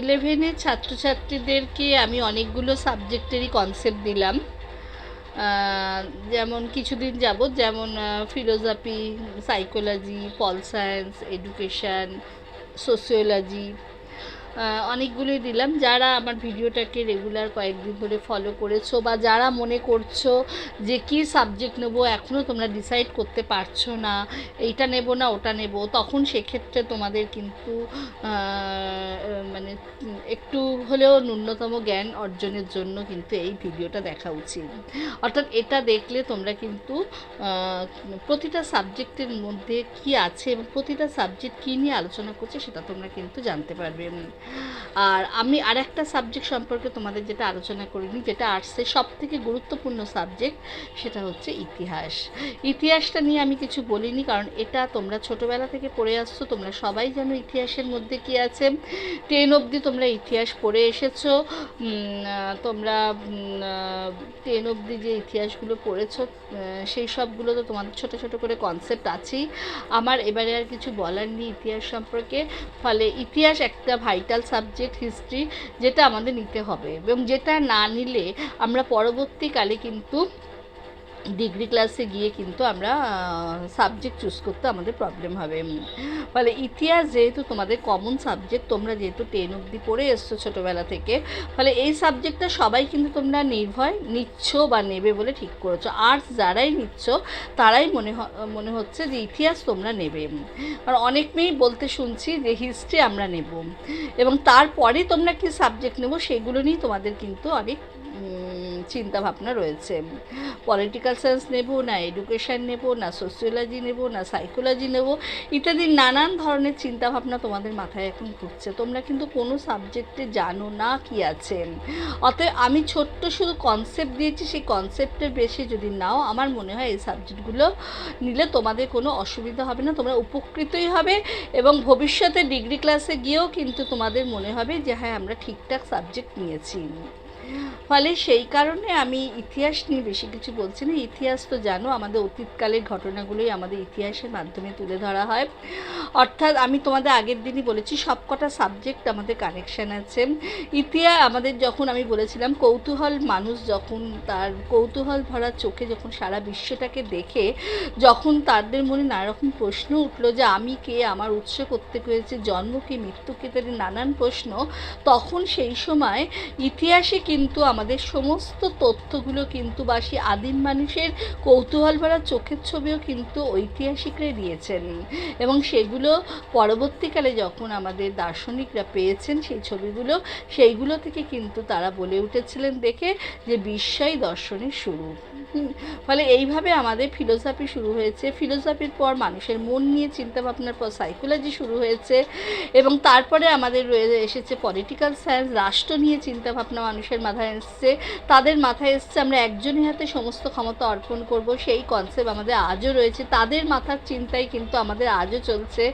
ইলেভেনের ছাত্রছাত্রীদেরকে আমি অনেকগুলো সাবজেক্টেরই কনসেপ্ট দিলাম। যেমন কিছুদিন যাবত যেমন philosophy psychology pol science education sociology অনেকগুলোই দিলাম। যারা আমার ভিডিওটাকে রেগুলার কয়েকদিন ধরে ফলো করেছ বা যারা মনে করছ যে কী সাবজেক্ট নেব এখনও তোমরা ডিসাইড করতে পারছ না, এইটা নেব না, ওটা নেব, তখন সেক্ষেত্রে তোমাদের কিন্তু মানে একটু হলেও ন্যূনতম জ্ঞান অর্জনের জন্য কিন্তু এই ভিডিওটা দেখা উচিত। অর্থাৎ এটা দেখলে তোমরা কিন্তু প্রতিটা সাবজেক্টের মধ্যে কি আছে এবং প্রতিটা সাবজেক্ট কী নিয়ে আলোচনা করছে সেটা তোমরা কিন্তু জানতে পারবে। আর আমি আর একটা সাবজেক্ট সম্পর্কে তোমাদের যেটা আলোচনা করিনি, যেটা আর্টসের সব থেকে গুরুত্বপূর্ণ সাবজেক্ট, সেটা হচ্ছে ইতিহাস। ইতিহাসটা নিয়ে আমি কিছু বলিনি, কারণ এটা তোমরা ছোটোবেলা থেকে পড়ে আসছো, তোমরা সবাই জানো ইতিহাসের মধ্যে কি আছে। টেন অবধি তোমরা ইতিহাস পড়ে এসেছ তোমরা টেন অবধি যে ইতিহাসগুলো পড়েছো সেই সবগুলো তো তোমাদের ছোট ছোট করে কনসেপ্ট আছেই। আমার এবারে আর কিছু বলার নেই ইতিহাস সম্পর্কে। ফলে ইতিহাস একটা ভাইটাল সাবজেক্ট হিস্ট্রি যেটা আমাদের নিতে হবে। এবং যেটা না নিলে আমরা পরবর্তীকালে কিন্তু ডিগ্রি ক্লাসে গিয়ে কিন্তু আমরা সাবজেক্ট চুজ করতে আমাদের প্রবলেম হবে। ফলে ইতিহাস যেহেতু তোমাদের কমন সাবজেক্ট তোমরা যেহেতু টেন অবধি পড়ে এসছো ছোটোবেলা থেকে, ফলে এই সাবজেক্টটা সবাই কিন্তু তোমরা নির্ভয়, নিচ্ছ বা নেবে বলে ঠিক করেছ। আর্টস যারাই নিচ্ছ, তারাই মনে মনে হচ্ছে যে ইতিহাস তোমরা নেবে। আর অনেক মেয়েই বলতে শুনছি যে হিস্ট্রি আমরা নেব। এবং তারপরে তোমরা কি সাবজেক্ট নেব, সেগুলো নিয়ে তোমাদের কিন্তু অনেক চিন্তা ভাবনা রয়েছে। পলিটিক্যাল সায়েন্স নেব, না এডুকেশন নেব, না সোসিওলজি নেব, না সাইকোলজি নেব, ইত্যাদি নানান ধরনের চিন্তা ভাবনা তোমাদের মাথায় এখন ঘুরছে। তোমরা কিন্তু কোনো সাবজেক্টে জানো না কি আছে। অতএব আমি ছোট্ট শুধু কনসেপ্ট দিয়েছি, সেই কনসেপ্টের বেশি যদি নাও, আমার মনে হয় এই সাবজেক্টগুলো নিলে তোমাদের কোনো অসুবিধা হবে না, তোমরা উপকৃতই হবে এবং ভবিষ্যতে ডিগ্রি ক্লাসে গিয়েও কিন্তু তোমাদের মনে হবে যে হ্যাঁ আমরা ঠিকঠাক সাবজেক্ট নিয়েছি। ফলে সেই কারণে আমি ইতিহাস নিয়ে বেশি কিছু বলছি না। ইতিহাস তো জানো, আমাদের অতীতকালের ঘটনাগুলোই আমাদের ইতিহাসের মাধ্যমে তুলে ধরা হয়। অর্থাৎ আমি তোমাদের আগের দিনই বলেছি, সবকটা সাবজেক্ট আমাদের কানেকশান আছে। ইতিহাস আমাদের যখন আমি বলেছিলাম, কৌতূহল মানুষ যখন তার কৌতূহল ভরা চোখে যখন সারা বিশ্বটাকে দেখে, যখন তাদের মনে নানা রকম প্রশ্ন উঠল যে, আমি কে? আমার উৎস করতে হয়েছে? জন্ম কি? মৃত্যু কি? ইত্যাদি নানান প্রশ্ন। তখন সেই সময় ইতিহাসে কিন্তু আমাদের সমস্ত তথ্যগুলো কিন্তু বা সেই আদিম মানুষের কৌতূহল ভরা চোখের ছবিও কিন্তু ঐতিহাসিকরা দিয়েছেন। এবং সেগুলো পরবর্তীকালে যখন আমাদের দার্শনিকরা পেয়েছেন সেই ছবিগুলো, সেইগুলো থেকে কিন্তু তারা বলে উঠেছিলেন দেখে যে বিস্ময় দর্শনের শুরু। ফলে এইভাবে আমাদের ফিলোসফি শুরু হয়েছে। ফিলোসফির পর মানুষের মন নিয়ে চিন্তা ভাবনার পর সাইকোলজি শুরু হয়েছে এবং তারপরে আমাদের রয়ে এসেছে পলিটিক্যাল সায়েন্স রাষ্ট্র নিয়ে চিন্তা ভাবনা মানুষের মাথায় এসছে। তাদের মাথায় এসছে আমরা একজনের হাতে সমস্ত ক্ষমতা অর্পণ করব, সেই কনসেপ্ট আমাদের আজও রয়েছে। তাদের মাথার চিন্তাই কিন্তু আমাদের আজও চলছে।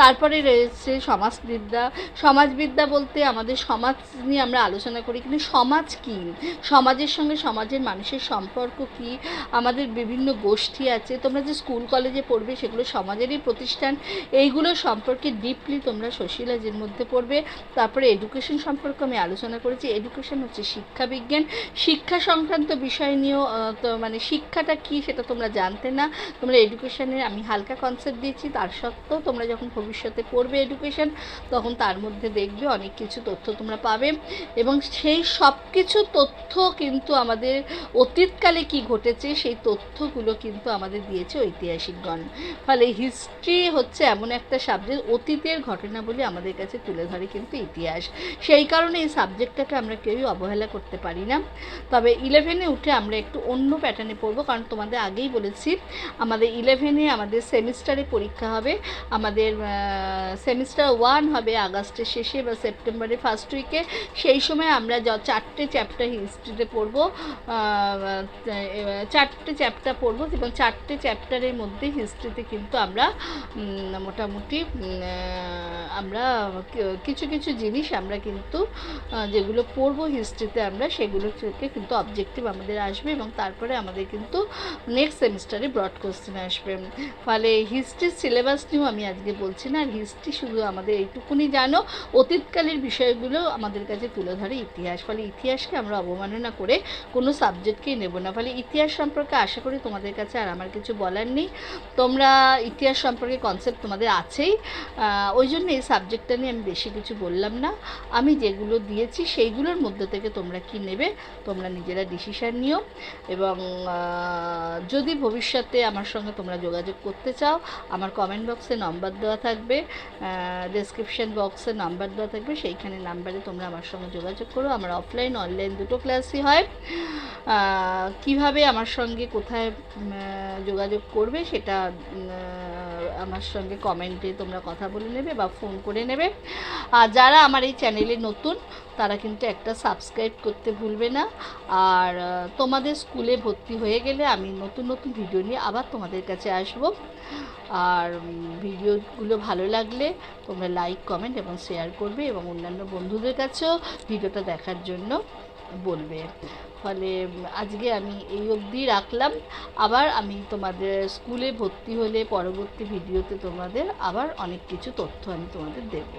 তারপরে রয়েছে সমাজবিদ্যা। সমাজবিদ্যা বলতে আমাদের সমাজ নিয়ে আমরা আলোচনা করি, কিন্তু সমাজ কী? সমাজের সঙ্গে সমাজের মানুষের সম্পর্ক কি? আমাদের বিভিন্ন গোষ্ঠী আছে, তোমরা যে স্কুল কলেজে পড়বে সেগুলো সমাজেরই প্রতিষ্ঠান, এইগুলো সম্পর্কে ডিপলি তোমরা সোশিয়ালজির মধ্যে পড়বে। তারপরে এডুকেশন সম্পর্কে আমি আলোচনা করেছি এডুকেশন হচ্ছে শিক্ষা বিজ্ঞান। শিক্ষা সংক্রান্ত বিষয় নিয়েও মানে শিক্ষাটা কি সেটা তোমরা জানতে না, তোমরা এডুকেশনের আমি হালকা কনসেপ্ট দিয়েছি, তার সত্ত্বেও তোমরা যখন ভবিষ্যতে পড়বে এডুকেশন তখন তার মধ্যে দেখবে অনেক কিছু তথ্য তোমরা পাবে। এবং সেই সব কিছু তথ্য কিন্তু আমাদের অতীতকালে কি ঘটেছে, সেই তথ্যগুলো কিন্তু আমাদের দিয়েছে ঐতিহাসিকগণ। ফলে হিস্ট্রি হচ্ছে এমন একটা সাবজেক্ট অতীতের ঘটনা বলে আমাদের কাছে তুলে ধরে কিন্তু ইতিহাস। সেই কারণে এই সাবজেক্টটাকে আমরা কেউই অবহেলা করতে পারি না। তবে ইলেভেনে উঠে আমরা একটু অন্য প্যাটার্নে পড়ব, কারণ তোমাদের আগেই বলেছি, আমাদের ইলেভেনে আমাদের সেমিস্টারে পরীক্ষা হবে। আমাদের সেমিস্টার ওয়ান হবে আগস্টের শেষে বা সেপ্টেম্বরের ফার্স্ট উইকে সেই সময় আমরা চারটে চ্যাপ্টার হিস্ট্রিতে পড়ব। চারটে চ্যাপ্টার পড়ব, এবং চারটে চ্যাপ্টারের মধ্যে হিস্ট্রিতে কিন্তু আমরা মোটামুটি আমরা কিছু কিছু জিনিস আমরা কিন্তু যেগুলো পড়ব হিস্ট্রিতে আমরা, সেগুলো থেকে কিন্তু অবজেক্টিভ আমাদের আসবে, এবং তারপরে আমাদের কিন্তু নেক্সট সেমিস্টারে ব্রড কোশ্চেন আসবে। ফলে হিস্ট্রির সিলেবাস নিয়েও আমি আজকে বলছি না, আর হিস্ট্রি শুধু আমাদের এইটুকুনি জানো, অতীতকালের বিষয়গুলো আমাদের কাছে তুলে ধরে ইতিহাস। ফলে ইতিহাসকে আমরা অবমাননা করে কোনো সাবজেক্টকেই নেব না। ফলে ইতিহাস সম্পর্কে আশা করি তোমাদের কাছে আর আমার কিছু বলার নেই। তোমরা ইতিহাস সম্পর্কে কনসেপ্ট তোমাদের আছেই। ওই জন্য এই সাবজেক্টটা নিয়ে আমি বেশি কিছু বললাম না। আমি যেগুলো দিয়েছি সেইগুলোর মধ্যে থেকে তোমরা কি নেবে তোমরা নিজেরা ডিসিশান নিও। এবং যদি ভবিষ্যতে আমার সঙ্গে তোমরা যোগাযোগ করতে চাও আমার কমেন্ট বক্সে নাম্বার দেওয়া থাকবে। ডেসক্রিপশন বক্সে নাম্বার দেওয়া থাকবে। সেইখানে নাম্বারে তোমরা আমার সঙ্গে যোগাযোগ করো। আমার অফলাইন অনলাইন দুটো ক্লাসই হয়। আহ, কীভাবে আমার সঙ্গে কোথায় যোগাযোগ করবে সেটা আমার সঙ্গে কমেন্টে তোমরা কথা বলে নেবে বা ফোন করে নেবে। আর যারা আমার এই চ্যানেলে নতুন, তারা কিন্তু একটা সাবস্ক্রাইব করতে ভুলবে না। আর তোমাদের স্কুলে ভর্তি হয়ে গেলে আমি নতুন নতুন ভিডিও নিয়ে আবার তোমাদের কাছে আসব। আর ভিডিওগুলো ভালো লাগলে তোমরা লাইক কমেন্ট এবং শেয়ার করবে এবং অন্যান্য বন্ধুদের কাছেও ভিডিওটা দেখার জন্য। বলবে। ফলে আজকে আমি এই অবধি রাখলাম। আবার আমি তোমাদের স্কুলে ভর্তি হলে পরবর্তী ভিডিওতে তোমাদের আবার অনেক কিছু তথ্য আমি তোমাদের দেবো।